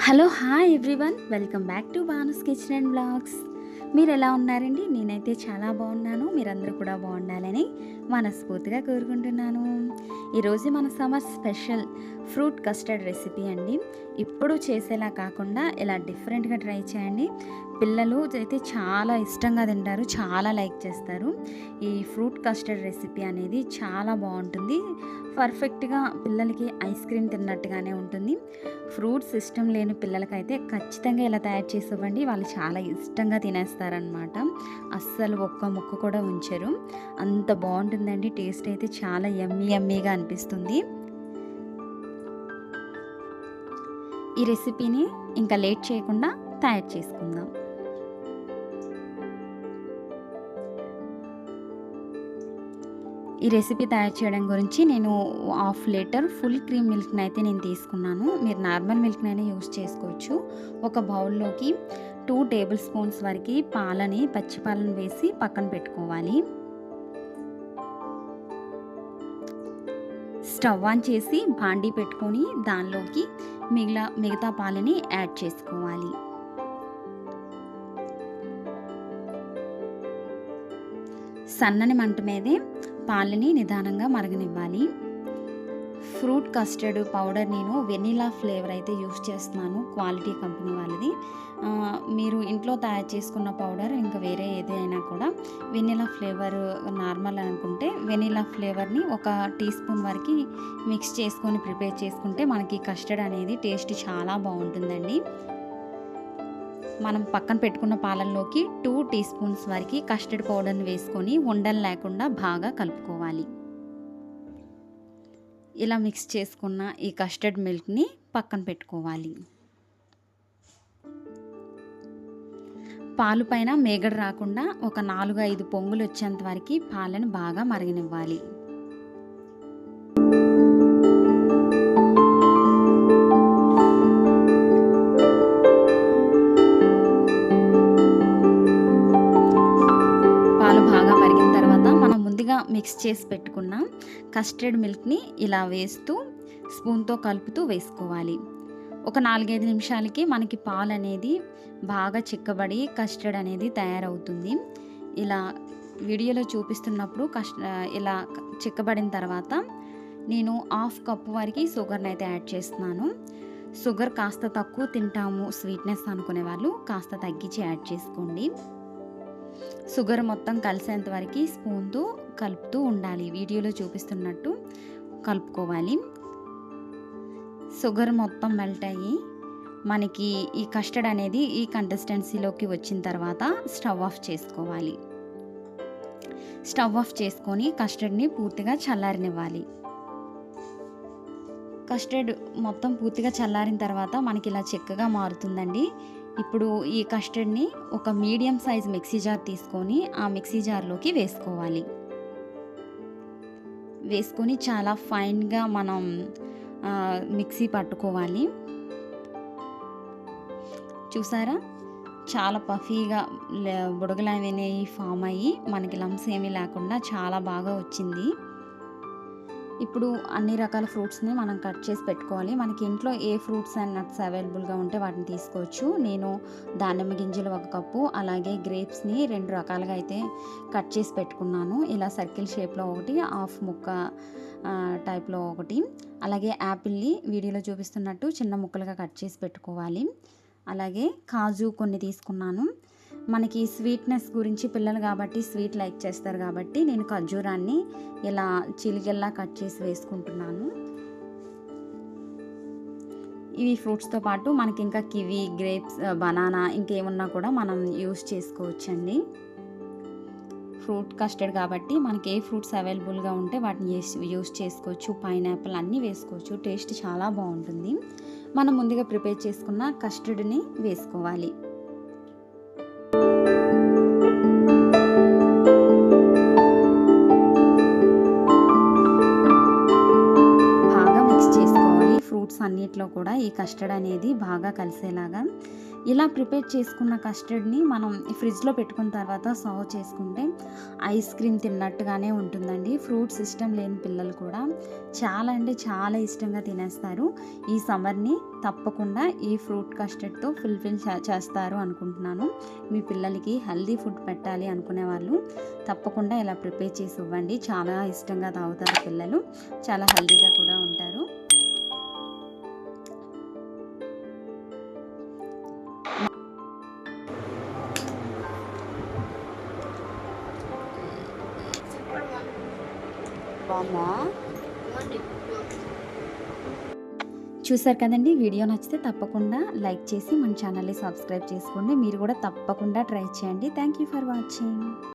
Hello hi everyone welcome back to Bhanu's kitchen and blogs మీరు ఎలా ఉన్నారండి? నేనైతే చాలా బాగున్నాను. మీరందరూ కూడా బాగుండాలని మనస్ఫూర్తిగా కోరుకుంటున్నాను. ఈరోజు మన summer special fruit custard recipe అండి. ఇప్పుడు చేసేలా కాకుండా ఇలా డిఫరెంట్గా ట్రై చేయండి. పిల్లలు అయితే చాలా ఇష్టంగా తింటారు చాలా లైక్ చేస్తారు. ఈ ఫ్రూట్ కస్టర్డ్ రెసిపీ అనేది చాలా బాగుంటుంది. పర్ఫెక్ట్గా పిల్లలకి ఐస్ క్రీమ్ తిన్నట్టుగానే ఉంటుంది. ఫ్రూట్స్ ఇష్టం లేని పిల్లలకైతే ఖచ్చితంగా ఇలా తయారు చేసి ఇవ్వండి వాళ్ళు చాలా ఇష్టంగా తినేస్తారనమాట అస్సలు ఒక్క ముక్క కూడా ఉంచరు. అంత బాగుంటుందండి. టేస్ట్ అయితే చాలా యమ్మీ యమ్మీగా అనిపిస్తుంది. ఈ రెసిపీని ఇంకా లేట్ చేయకుండా తయారు చేసుకుందాం. ఈ రెసిపీ తయారు చేయడం గురించి నేను హాఫ్ లీటర్ ఫుల్ క్రీమ్ మిల్క్ని అయితే నేను తీసుకున్నాను. మీరు నార్మల్ మిల్క్నైనా యూస్ చేసుకోవచ్చు. ఒక బౌల్లోకి టూ టేబుల్ స్పూన్స్ వరకు పాలని పచ్చి పాలను వేసి పక్కన పెట్టుకోవాలి. స్టవ్ ఆన్ చేసి బాండీ పెట్టుకొని దానిలోకి మిగిలిన మిగతా పాలని యాడ్ చేసుకోవాలి. సన్నని మంట మీదే పాలని నిదానంగా మరగనివ్వాలి. ఫ్రూట్ కస్టర్డ్ పౌడర్ నేను వెనిలా ఫ్లేవర్ అయితే యూస్ చేస్తున్నాను క్వాలిటీ కంపెనీ వాళ్ళది. మీరు ఇంట్లో తయారు చేసుకున్న పౌడర్ ఇంకా వేరే ఏదైనా కూడా వెనిలా ఫ్లేవర్ నార్మల్ అనుకుంటే వెనిలా ఫ్లేవర్ని ఒక టీ స్పూన్ వరకు మిక్స్ చేసుకొని ప్రిపేర్ చేసుకుంటే మనకి కస్టర్డ్ అనేది టేస్ట్ చాలా బాగుంటుందండి. మనం పక్కన పెట్టుకున్న పాలల్లోకి టూ టీ స్పూన్స్ వరకు కస్టర్డ్ పౌడర్ని వేసుకొని ఉండలు లేకుండా బాగా కలుపుకోవాలి. ఇలా మిక్స్ చేసుకున్న ఈ కస్టర్డ్ మిల్క్ని పక్కన పెట్టుకోవాలి. పాలు పైన మేగడ రాకుండా ఒక నాలుగు ఐదు పొంగులు వచ్చేంత వరకు పాలను బాగా మరగనివ్వాలి. మిక్స్ చేసి పెట్టుకున్న కస్టర్డ్ మిల్క్ని ఇలా వేస్తూ స్పూన్తో కలుపుతూ వేసుకోవాలి. ఒక నాలుగైదు నిమిషాలకి మనకి పాలు అనేది బాగా చిక్కబడి కస్టర్డ్ అనేది తయారవుతుంది. ఇలా వీడియోలో చూపిస్తున్నప్పుడు కష్ట ఇలా చిక్కబడిన తర్వాత నేను హాఫ్ కప్పు వరకు షుగర్ని అయితే యాడ్ చేస్తున్నాను. షుగర్ కాస్త తక్కువ తింటాము స్వీట్నెస్ అనుకునే వాళ్ళు కాస్త తగ్గించి యాడ్ చేసుకోండి. షుగర్ మొత్తం కలిసేంత వరకు స్పూన్తో కలుపుతూ ఉండాలి. వీడియోలో చూపిస్తున్నట్టు కలుపుకోవాలి. షుగర్ మొత్తం మెల్ట్ అయ్యి మనకి ఈ కస్టర్డ్ అనేది ఈ కన్సిస్టెన్సీలోకి వచ్చిన తర్వాత స్టవ్ ఆఫ్ చేసుకోవాలి. స్టవ్ ఆఫ్ చేసుకొని కస్టర్డ్ని పూర్తిగా చల్లారనివ్వాలి. కస్టర్డ్ మొత్తం పూర్తిగా చల్లారిన తర్వాత మనకి ఇలా చెక్కగా మారుతుందండి. ఇప్పుడు ఈ కస్టర్డ్ని ఒక మీడియం సైజ్ మిక్సీ జార్ తీసుకొని ఆ మిక్సీ జార్లోకి వేసుకోవాలి. వేసుకొని చాలా ఫైన్గా మనం మిక్సీ పట్టుకోవాలి. చూసారా? చాలా పఫీగా బుడగలు అనేవి ఫామ్ అయ్యి మనకి లమ్స్ ఏమీ లేకుండా చాలా బాగా వచ్చింది. ఇప్పుడు అన్ని రకాల ఫ్రూట్స్ని మనం కట్ చేసి పెట్టుకోవాలి. మనకి ఇంట్లో ఏ ఫ్రూట్స్ అండ్ నట్స్ అవైలబుల్గా ఉంటే వాటిని తీసుకోవచ్చు. నేను దానిమ్మ గింజలు ఒక కప్పు అలాగే గ్రేప్స్ని రెండు రకాలుగా అయితే కట్ చేసి పెట్టుకున్నాను. ఇలా సర్కిల్ షేప్లో ఒకటి హాఫ్ ముక్క టైప్లో ఒకటి. అలాగే యాపిల్ని వీడియోలో చూపిస్తున్నట్టు చిన్న ముక్కలుగా కట్ చేసి పెట్టుకోవాలి. అలాగే కాజు కొన్ని తీసుకున్నాను. మనకి స్వీట్నెస్ గురించి పిల్లలు కాబట్టి స్వీట్ లైక్ చేస్తారు కాబట్టి నేను ఖర్జూరాన్ని ఇలా చిలికెల్లా కట్ చేసి వేసుకుంటున్నాను. ఇవి ఫ్రూట్స్తో పాటు మనకి ఇంకా కివి గ్రేప్స్ బనానా ఇంకేమున్నా కూడా మనం యూస్ చేసుకోవచ్చండి. ఫ్రూట్ కస్టర్డ్ కాబట్టి మనకి ఏ ఫ్రూట్స్ అవైలబుల్గా ఉంటే వాటిని యూస్ చేసుకోవచ్చు. పైనాపిల్ అన్నీ వేసుకోవచ్చు. టేస్ట్ చాలా బాగుంటుంది. మనం ముందుగా ప్రిపేర్ చేసుకున్న కస్టర్డ్ని వేసుకోవాలి. అన్నిట్లో కూడా ఈ కస్టర్డ్ అనేది బాగా కలిసేలాగా ఇలా ప్రిపేర్ చేసుకున్న కస్టర్డ్ని మనం ఫ్రిడ్జ్లో పెట్టుకున్న తర్వాత సర్వ్ చేసుకుంటే ఐస్ క్రీమ్ తిన్నట్టుగానే ఉంటుందండి. ఫ్రూట్స్ ఇష్టం లేని పిల్లలు కూడా చాలా అంటే చాలా ఇష్టంగా తినేస్తారు. ఈ సమ్మర్ని తప్పకుండా ఈ ఫ్రూట్ కస్టర్డ్తో ఫుల్ఫిల్ చేస్తారు అనుకుంటున్నాను. మీ పిల్లలకి హెల్దీ ఫుడ్ పెట్టాలి అనుకునే వాళ్ళు తప్పకుండా ఇలా ప్రిపేర్ చేసి ఇవ్వండి. చాలా ఇష్టంగా తాగుతారు పిల్లలు. చాలా హెల్దీగా కూడా ఉంటారు. బాగుందా? చూసారు కదండి వీడియో నచ్చితే తప్పకుండా లైక్ చేసి మన ఛానల్ని సబ్స్క్రైబ్ చేసుకోండి. మీరు కూడా తప్పకుండా ట్రై చేయండి. Thank you for watching